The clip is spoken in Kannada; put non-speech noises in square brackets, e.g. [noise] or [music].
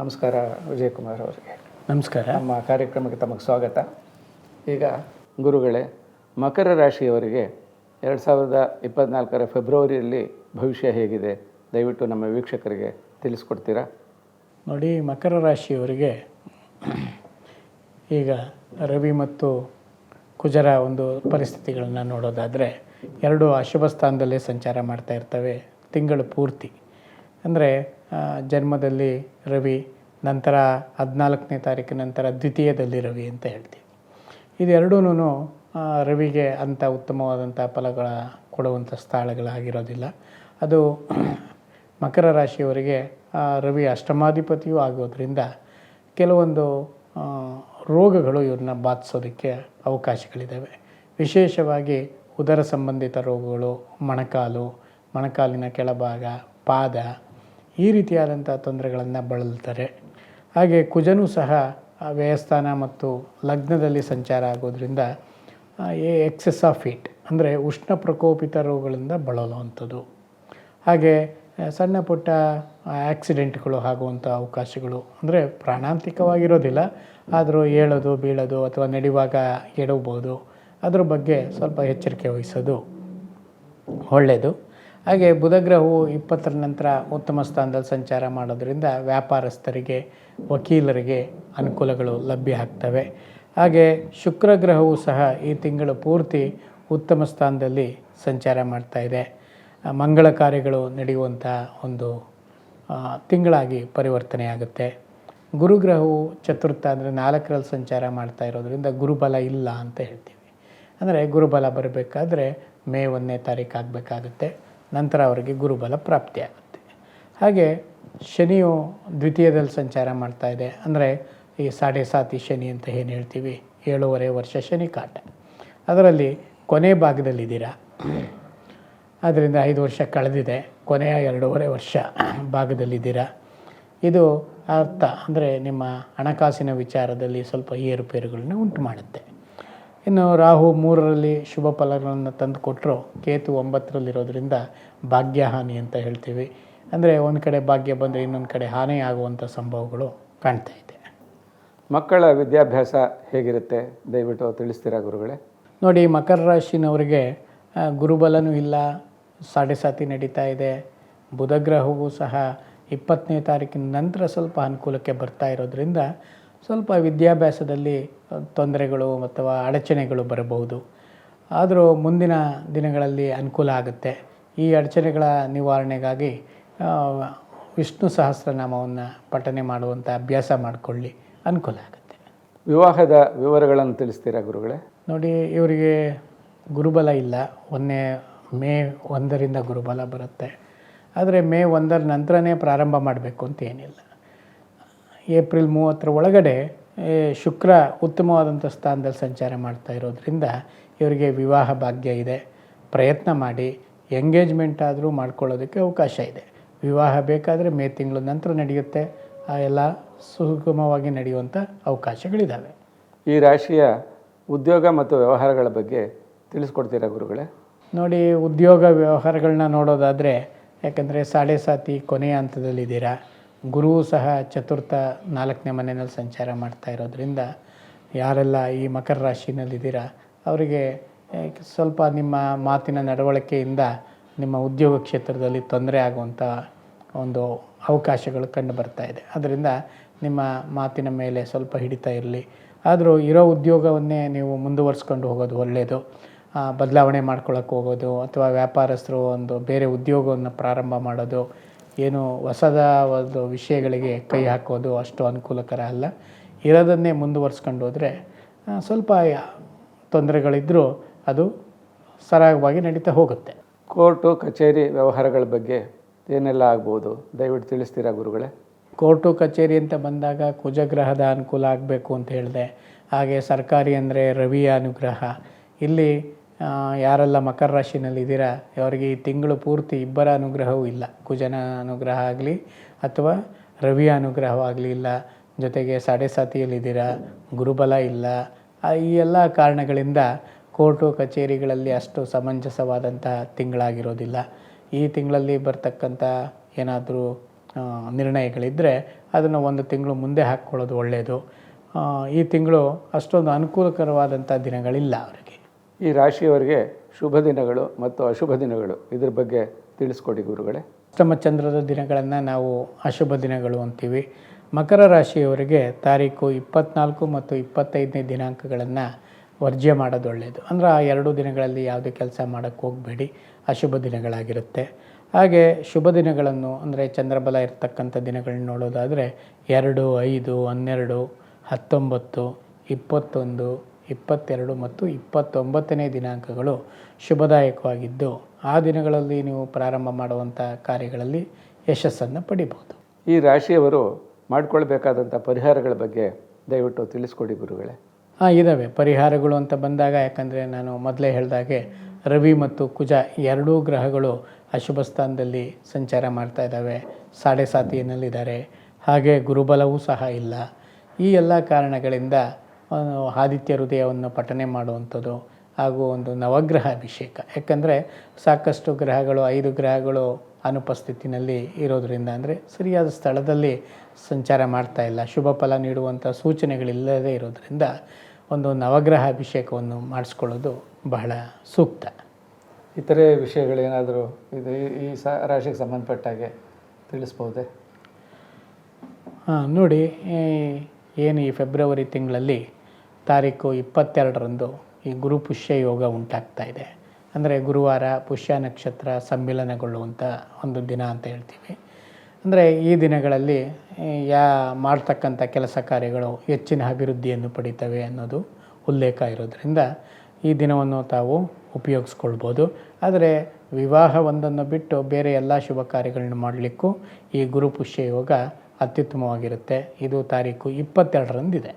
ನಮಸ್ಕಾರ ವಿಜಯಕುಮಾರ್ ಅವರಿಗೆ. ನಮಸ್ಕಾರ. ನಮ್ಮ ಕಾರ್ಯಕ್ರಮಕ್ಕೆ ತಮಗೆ ಸ್ವಾಗತ. ಈಗ ಗುರುಗಳೇ ಮಕರ ರಾಶಿಯವರಿಗೆ ಎರಡು ಸಾವಿರದ ಇಪ್ಪತ್ನಾಲ್ಕರ ಫೆಬ್ರವರಿಯಲ್ಲಿ ಭವಿಷ್ಯ ಹೇಗಿದೆ? ದಯವಿಟ್ಟು ನಮ್ಮ ವೀಕ್ಷಕರಿಗೆ ತಿಳಿಸ್ಕೊಡ್ತೀರಾ? ನೋಡಿ ಮಕರ ರಾಶಿಯವರಿಗೆ ಈಗ ರವಿ ಮತ್ತು ಕುಜರ ಒಂದು ಪರಿಸ್ಥಿತಿಗಳನ್ನು ನೋಡೋದಾದರೆ ಎರಡು ಅಶುಭ ಸ್ಥಾನದಲ್ಲೇ ಸಂಚಾರ ಮಾಡ್ತಾ ಇರ್ತವೆ ತಿಂಗಳು ಪೂರ್ತಿ. ಅಂದರೆ ಜನ್ಮದಲ್ಲಿ ರವಿ ನಂತರ ಹದಿನಾಲ್ಕನೇ ತಾರೀಕು ನಂತರ ದ್ವಿತೀಯದಲ್ಲಿ ರವಿ ಅಂತ ಹೇಳ್ತೀವಿ. ಇದೆರಡೂ ರವಿಗೆ ಅಂಥ ಉತ್ತಮವಾದಂಥ ಫಲಗಳ ಕೊಡುವಂಥ ಸ್ಥಳಗಳಾಗಿರೋದಿಲ್ಲ. ಅದು [clears throat] ಮಕರ ರಾಶಿಯವರಿಗೆ ರವಿ ಅಷ್ಟಮಾಧಿಪತಿಯೂ ಆಗೋದ್ರಿಂದ ಕೆಲವೊಂದು ರೋಗಗಳು ಇವ್ರನ್ನ ಬಾಧಿಸೋದಕ್ಕೆ ಅವಕಾಶಗಳಿದ್ದಾವೆ ವಿಶೇಷವಾಗಿ ಉದರ ಸಂಬಂಧಿತ ರೋಗಗಳು, ಮೊಣಕಾಲು, ಮೊಣಕಾಲಿನ ಕೆಳಭಾಗ, ಪಾದ ಈ ರೀತಿಯಾದಂಥ ತೊಂದರೆಗಳನ್ನು ಬಳಲ್ತಾರೆ. ಹಾಗೆ ಕುಜನೂ ಸಹ ವ್ಯಯಸ್ಥಾನ ಮತ್ತು ಲಗ್ನದಲ್ಲಿ ಸಂಚಾರ ಆಗೋದ್ರಿಂದ ಎಕ್ಸೆಸ್ ಆಫ್ ಹೀಟ್ ಅಂದರೆ ಉಷ್ಣ ಪ್ರಕೋಪಿತ ರೋಗಗಳಿಂದ ಬಳಲುವಂಥದ್ದು. ಹಾಗೆ ಸಣ್ಣ ಪುಟ್ಟ ಆ್ಯಕ್ಸಿಡೆಂಟ್ಗಳು ಆಗುವಂಥ ಅವಕಾಶಗಳು ಅಂದರೆ ಪ್ರಾಣಾಂತಿಕವಾಗಿರೋದಿಲ್ಲ. ಆದರೂ ಏಳೋದು, ಬೀಳೋದು ಅಥವಾ ನಡೆಯುವಾಗ ಎಡವ್ಬೋದು. ಅದ್ರ ಬಗ್ಗೆ ಸ್ವಲ್ಪ ಎಚ್ಚರಿಕೆ ವಹಿಸೋದು ಒಳ್ಳೆಯದು ಹಾಗೆ ಬುಧಗ್ರಹವು ಇಪ್ಪತ್ತರ ನಂತರ ಉತ್ತಮ ಸ್ಥಾನದಲ್ಲಿ ಸಂಚಾರ ಮಾಡೋದರಿಂದ ವ್ಯಾಪಾರಸ್ಥರಿಗೆ, ವಕೀಲರಿಗೆ ಅನುಕೂಲಗಳು ಲಭ್ಯ ಆಗ್ತವೆ. ಹಾಗೆ ಶುಕ್ರ ಗ್ರಹವು ಸಹ ಈ ತಿಂಗಳು ಪೂರ್ತಿ ಉತ್ತಮ ಸ್ಥಾನದಲ್ಲಿ ಸಂಚಾರ ಮಾಡ್ತಾ ಇದೆ. ಮಂಗಳ ಕಾರ್ಯಗಳು ನಡೆಯುವಂಥ ಒಂದು ತಿಂಗಳಾಗಿ ಪರಿವರ್ತನೆ ಆಗುತ್ತೆ ಗುರುಗ್ರಹವು ಚತುರ್ಥ ಅಂದರೆ ನಾಲ್ಕರಲ್ಲಿ ಸಂಚಾರ ಮಾಡ್ತಾ ಇರೋದರಿಂದ ಗುರುಬಲ ಇಲ್ಲ ಅಂತ ಹೇಳ್ತೀವಿ. ಅಂದರೆ ಗುರುಬಲ ಬರಬೇಕಾದ್ರೆ ಮೇ ಒಂದನೇ ತಾರೀಕು ಆಗಬೇಕಾಗುತ್ತೆ. ನಂತರ ಅವರಿಗೆ ಗುರುಬಲ ಪ್ರಾಪ್ತಿಯಾಗುತ್ತೆ. ಹಾಗೆ ಶನಿಯು ದ್ವಿತೀಯದಲ್ಲಿ ಸಂಚಾರ ಮಾಡ್ತಾ ಇದೆ. ಅಂದರೆ ಈ ಸಾಡೆ ಸಾತಿ ಶನಿ ಅಂತ ಏನು ಹೇಳ್ತೀವಿ? ಏಳೂವರೆ ವರ್ಷ ಶನಿ ಕಾಟ. ಅದರಲ್ಲಿ ಕೊನೆ ಭಾಗದಲ್ಲಿದ್ದೀರಾ? ಅದರಿಂದ ಐದು ವರ್ಷ ಕಳೆದಿದೆ. ಕೊನೆಯ ಎರಡೂವರೆ ವರ್ಷ ಭಾಗದಲ್ಲಿದ್ದೀರಾ? ಇದು ಅರ್ಥ. ಅಂದರೆ ನಿಮ್ಮ ಹಣಕಾಸಿನ ವಿಚಾರದಲ್ಲಿ ಸ್ವಲ್ಪ ಏರುಪೇರುಗಳನ್ನು ಉಂಟು ಮಾಡುತ್ತೆ. ಇನ್ನು ರಾಹು ಮೂರರಲ್ಲಿ ಶುಭ ಫಲಗಳನ್ನು ತಂದು ಕೊಟ್ಟರು. ಕೇತು ಒಂಬತ್ತರಲ್ಲಿರೋದ್ರಿಂದ ಭಾಗ್ಯಹಾನಿ ಅಂತ ಹೇಳ್ತೀವಿ. ಅಂದರೆ ಒಂದು ಕಡೆ ಭಾಗ್ಯ ಬಂದರೆ ಇನ್ನೊಂದು ಕಡೆ ಹಾನಿ ಆಗುವಂಥ ಸಂಭವಗಳು ಕಾಣ್ತಾ ಇದೆ. ಮಕ್ಕಳ ವಿದ್ಯಾಭ್ಯಾಸ ಹೇಗಿರುತ್ತೆ? ದಯವಿಟ್ಟು ತಿಳಿಸ್ತೀರಾ ಗುರುಗಳೇ? ನೋಡಿ ಮಕರ ರಾಶಿನವರಿಗೆ ಗುರುಬಲನೂ ಇಲ್ಲ. ಸಾಡೆ ಸಾತಿ ನಡೀತಾ ಇದೆ. ಬುಧಗ್ರಹವೂ ಸಹ ಇಪ್ಪತ್ತನೇ ತಾರೀಕಿನ ನಂತರ ಸ್ವಲ್ಪ ಅನುಕೂಲಕ್ಕೆ ಬರ್ತಾ ಇರೋದ್ರಿಂದ ಸ್ವಲ್ಪ ವಿದ್ಯಾಭ್ಯಾಸದಲ್ಲಿ ತೊಂದರೆಗಳು ಅಥವಾ ಅಡಚಣೆಗಳು ಬರಬಹುದು. ಆದರೂ ಮುಂದಿನ ದಿನಗಳಲ್ಲಿ ಅನುಕೂಲ ಆಗುತ್ತೆ. ಈ ಅಡಚಣೆಗಳ ನಿವಾರಣೆಗಾಗಿ ವಿಷ್ಣು ಸಹಸ್ರನಾಮವನ್ನು ಪಠನೆ ಮಾಡುವಂಥ ಅಭ್ಯಾಸ ಮಾಡಿಕೊಳ್ಳಿ. ಅನುಕೂಲ ಆಗುತ್ತೆ. ವಿವಾಹದ ವಿವರಗಳನ್ನು ತಿಳಿಸ್ತೀರಾ ಗುರುಗಳೇ? ನೋಡಿ ಇವರಿಗೆ ಗುರುಬಲ ಇಲ್ಲ. ಒಂದನೇ ಮೇ ಒಂದರಿಂದ ಗುರುಬಲ ಬರುತ್ತೆ. ಆದರೆ ಮೇ ಒಂದರ ನಂತರನೇ ಪ್ರಾರಂಭ ಮಾಡಬೇಕು ಅಂತ ಏನಿಲ್ಲ. ಏಪ್ರಿಲ್ ಮೂವತ್ತರ ಒಳಗಡೆ ಶುಕ್ರ ಉತ್ತಮವಾದಂಥ ಸ್ಥಾನದಲ್ಲಿ ಸಂಚಾರ ಮಾಡ್ತಾ ಇರೋದ್ರಿಂದ ಇವರಿಗೆ ವಿವಾಹ ಭಾಗ್ಯ ಇದೆ. ಪ್ರಯತ್ನ ಮಾಡಿ ಎಂಗೇಜ್ಮೆಂಟ್ ಆದರೂ ಮಾಡ್ಕೊಳ್ಳೋದಕ್ಕೆ ಅವಕಾಶ ಇದೆ. ವಿವಾಹ ಬೇಕಾದರೆ ಮೇ ತಿಂಗಳ ನಂತರ ನಡೆಯುತ್ತೆ. ಆ ಎಲ್ಲ ಸುಗಮವಾಗಿ ನಡೆಯುವಂಥ ಅವಕಾಶಗಳಿದ್ದಾವೆ ಈ ರಾಶಿಯ ಉದ್ಯೋಗ ಮತ್ತು ವ್ಯವಹಾರಗಳ ಬಗ್ಗೆ ತಿಳಿಸ್ಕೊಡ್ತೀರಾ ಗುರುಗಳೇ? ನೋಡಿ ಉದ್ಯೋಗ ವ್ಯವಹಾರಗಳನ್ನ ನೋಡೋದಾದರೆ ಯಾಕಂದರೆ ಸಾಡೆ ಸಾತಿ ಕೊನೆಯ ಹಂತದಲ್ಲಿದ್ದೀರಾ. ಗುರುವು ಸಹ ಚತುರ್ಥ ನಾಲ್ಕನೇ ಮನೆಯಲ್ಲಿ ಸಂಚಾರ ಮಾಡ್ತಾ ಇರೋದ್ರಿಂದ ಯಾರೆಲ್ಲ ಈ ಮಕರ ರಾಶಿನಲ್ಲಿದ್ದೀರಾ, ಅವರಿಗೆ ಸ್ವಲ್ಪ ನಿಮ್ಮ ಮಾತಿನ ನಡವಳಿಕೆಯಿಂದ ನಿಮ್ಮ ಉದ್ಯೋಗ ಕ್ಷೇತ್ರದಲ್ಲಿ ತೊಂದರೆ ಆಗುವಂಥ ಒಂದು ಅವಕಾಶಗಳು ಕಂಡು ಬರ್ತಾ ಇದೆ. ಅದರಿಂದ ನಿಮ್ಮ ಮಾತಿನ ಮೇಲೆ ಸ್ವಲ್ಪ ಹಿಡಿತಾ ಇರಲಿ. ಆದರೂ ಇರೋ ಉದ್ಯೋಗವನ್ನೇ ನೀವು ಮುಂದುವರಿಸ್ಕೊಂಡು ಹೋಗೋದು ಒಳ್ಳೆಯದು ಬದಲಾವಣೆ ಮಾಡ್ಕೊಳ್ಳೋಕೆ ಹೋಗೋದು ಅಥವಾ ವ್ಯಾಪಾರಸ್ಥರು ಒಂದು ಬೇರೆ ಉದ್ಯೋಗವನ್ನು ಪ್ರಾರಂಭ ಮಾಡೋದು ಏನು ಹೊಸದ ಒಂದು ವಿಷಯಗಳಿಗೆ ಕೈ ಹಾಕೋದು ಅಷ್ಟು ಅನುಕೂಲಕರ ಅಲ್ಲ. ಇರೋದನ್ನೇ ಮುಂದುವರ್ಸ್ಕೊಂಡು ಹೋದರೆ ಸ್ವಲ್ಪ ತೊಂದರೆಗಳಿದ್ದರೂ ಅದು ಸರಾಗವಾಗಿ ನಡೀತಾ ಹೋಗುತ್ತೆ. ಕೋರ್ಟು ಕಚೇರಿ ವ್ಯವಹಾರಗಳ ಬಗ್ಗೆ ಏನೆಲ್ಲ ಆಗ್ಬೋದು? ದಯವಿಟ್ಟು ತಿಳಿಸ್ತೀರಾ ಗುರುಗಳೇ? ಕೋರ್ಟು ಕಚೇರಿ ಅಂತ ಬಂದಾಗ ಕುಜಗ್ರಹದ ಅನುಕೂಲ ಆಗಬೇಕು ಅಂತ ಹೇಳಿದೆ. ಹಾಗೆ ಸರ್ಕಾರಿ ಅಂದರೆ ರವಿಯ ಅನುಗ್ರಹ. ಇಲ್ಲಿ ಯಾರೆಲ್ಲ ಮಕರ ರಾಶಿನಲ್ಲಿದ್ದೀರಾ, ಅವರಿಗೆ ಈ ತಿಂಗಳು ಪೂರ್ತಿ ಇಬ್ಬರ ಅನುಗ್ರಹವೂ ಇಲ್ಲ. ಕುಜನ ಅನುಗ್ರಹ ಆಗಲಿ ಅಥವಾ ರವಿಯ ಅನುಗ್ರಹವಾಗಲಿ ಇಲ್ಲ. ಜೊತೆಗೆ ಸಾಡೆ ಸಾತಿಯಲ್ಲಿದ್ದೀರಾ ಗುರುಬಲ ಇಲ್ಲ. ಈ ಎಲ್ಲ ಕಾರಣಗಳಿಂದ ಕೋರ್ಟು, ಕಚೇರಿಗಳಲ್ಲಿ ಅಷ್ಟು ಸಮಂಜಸವಾದಂಥ ತಿಂಗಳಾಗಿರೋದಿಲ್ಲ. ಈ ತಿಂಗಳಲ್ಲಿ ಬರ್ತಕ್ಕಂಥ ಏನಾದರೂ ನಿರ್ಣಯಗಳಿದ್ದರೆ ಅದನ್ನು ಒಂದು ತಿಂಗಳು ಮುಂದೆ ಹಾಕ್ಕೊಳ್ಳೋದು ಒಳ್ಳೆಯದು ಈ ತಿಂಗಳು ಅಷ್ಟೊಂದು ಅನುಕೂಲಕರವಾದಂಥ ದಿನಗಳಿಲ್ಲ ಅವರಿಗೆ. ಈ ರಾಶಿಯವರಿಗೆ ಶುಭ ದಿನಗಳು ಮತ್ತು ಅಶುಭ ದಿನಗಳು. ಇದ್ರ ಬಗ್ಗೆ ತಿಳಿಸ್ಕೊಡಿ ಗುರುಗಳೇ. ಅಷ್ಟಮ ಚಂದ್ರದ ದಿನಗಳನ್ನು ನಾವು ಅಶುಭ ದಿನಗಳು ಅಂತೀವಿ. ಮಕರ ರಾಶಿಯವರಿಗೆ ತಾರೀಕು ಇಪ್ಪತ್ನಾಲ್ಕು ಮತ್ತು ಇಪ್ಪತ್ತೈದನೇ ದಿನಾಂಕಗಳನ್ನು ವರ್ಜ್ಯ ಮಾಡೋದು ಒಳ್ಳೆಯದು ಅಂದರೆ ಆ ಎರಡು ದಿನಗಳಲ್ಲಿ ಯಾವುದೇ ಕೆಲಸ ಮಾಡೋಕ್ಕೆ ಹೋಗಬೇಡಿ. ಅಶುಭ ದಿನಗಳಾಗಿರುತ್ತೆ. ಹಾಗೆ ಶುಭ ದಿನಗಳನ್ನು ಅಂದರೆ ಚಂದ್ರಬಲ ಇರ್ತಕ್ಕಂಥ ದಿನಗಳನ್ನ ನೋಡೋದಾದರೆ ಎರಡು, ಐದು, ಹನ್ನೆರಡು, ಹತ್ತೊಂಬತ್ತು, ಇಪ್ಪತ್ತೊಂದು ಇಪ್ಪತ್ತೆರಡು ಮತ್ತು ಇಪ್ಪತ್ತೊಂಬತ್ತನೇ ದಿನಾಂಕಗಳು ಶುಭದಾಯಕವಾಗಿದ್ದು ಆ ದಿನಗಳಲ್ಲಿ ನೀವು ಪ್ರಾರಂಭ ಮಾಡುವಂಥ ಕಾರ್ಯಗಳಲ್ಲಿ ಯಶಸ್ಸನ್ನು ಪಡಿಬಹುದು. ಈ ರಾಶಿಯವರು ಮಾಡಿಕೊಳ್ಬೇಕಾದಂಥ ಪರಿಹಾರಗಳ ಬಗ್ಗೆ ದಯವಿಟ್ಟು ತಿಳಿಸ್ಕೊಡಿ ಗುರುಗಳೇ. ಹಾಂ ಇದ್ದಾವೆ ಪರಿಹಾರಗಳು ಅಂತ ಬಂದಾಗ ಯಾಕಂದರೆ ನಾನು ಮೊದಲೇ ಹೇಳಿದಾಗೆ ರವಿ ಮತ್ತು ಕುಜ ಎರಡೂ ಗ್ರಹಗಳು ಅಶುಭ ಸ್ಥಾನದಲ್ಲಿ ಸಂಚಾರ ಮಾಡ್ತಾ ಇದ್ದಾವೆ. ಸಾಡೆ ಸಾತಿಯಲ್ಲಿದ್ದಾರೆ. ಹಾಗೆ ಗುರುಬಲವೂ ಸಹ ಇಲ್ಲ. ಈ ಎಲ್ಲ ಕಾರಣಗಳಿಂದ ಆದಿತ್ಯ ಹೃದಯವನ್ನು ಪಠನೆ ಮಾಡುವಂಥದ್ದು ಹಾಗೂ ಒಂದು ನವಗ್ರಹ ಅಭಿಷೇಕ ಯಾಕಂದರೆ ಸಾಕಷ್ಟು ಗ್ರಹಗಳು ಐದು ಗ್ರಹಗಳು ಅನುಪಸ್ಥಿತಿನಲ್ಲಿ ಇರೋದರಿಂದ ಅಂದರೆ ಸರಿಯಾದ ಸ್ಥಳದಲ್ಲಿ ಸಂಚಾರ ಮಾಡ್ತಾ ಇಲ್ಲ. ಶುಭ ಫಲ ನೀಡುವಂಥ ಸೂಚನೆಗಳಿಲ್ಲದೇ ಇರೋದರಿಂದ ಒಂದು ನವಗ್ರಹ ಅಭಿಷೇಕವನ್ನು ಮಾಡಿಸ್ಕೊಳ್ಳೋದು ಬಹಳ ಸೂಕ್ತ. ಇತರೆ ವಿಷಯಗಳೇನಾದರೂ ಇದು? ಈ- ಸ ರಾಶಿಗೆ ಸಂಬಂಧಪಟ್ಟ ಹಾಗೆ ತಿಳಿಸ್ಬೋದೇ? ಹಾಂ ನೋಡಿ ಏನು ಈ ಫೆಬ್ರವರಿ ತಿಂಗಳಲ್ಲಿ ತಾರೀಕು ಇಪ್ಪತ್ತೆರಡರಂದು ಈ ಗುರು ಪುಷ್ಯ ಯೋಗ ಉಂಟಾಗ್ತಾ ಇದೆ. ಅಂದರೆ ಗುರುವಾರ ಪುಷ್ಯ ನಕ್ಷತ್ರ ಸಮ್ಮಿಲನಗೊಳ್ಳುವಂಥ ಒಂದು ದಿನ ಅಂತ ಹೇಳ್ತೀವಿ. ಅಂದರೆ ಈ ದಿನಗಳಲ್ಲಿ ಯಾ ಮಾಡ್ತಕ್ಕಂಥ ಕೆಲಸ ಕಾರ್ಯಗಳು ಹೆಚ್ಚಿನ ಅಭಿವೃದ್ಧಿಯನ್ನು ಪಡಿತವೆ ಅನ್ನೋದು ಉಲ್ಲೇಖ ಇರೋದರಿಂದ ಈ ದಿನವನ್ನು ತಾವು ಉಪಯೋಗಿಸ್ಕೊಳ್ಬೋದು. ಆದರೆ ವಿವಾಹ ಒಂದನ್ನು ಬಿಟ್ಟು ಬೇರೆ ಎಲ್ಲ ಶುಭ ಕಾರ್ಯಗಳನ್ನು ಮಾಡಲಿಕ್ಕೂ ಈ ಗುರು ಪುಷ್ಯ ಯೋಗ ಅತ್ಯುತ್ತಮವಾಗಿರುತ್ತೆ. ಇದು ತಾರೀಕು ಇಪ್ಪತ್ತೆರಡರಂದಿದೆ.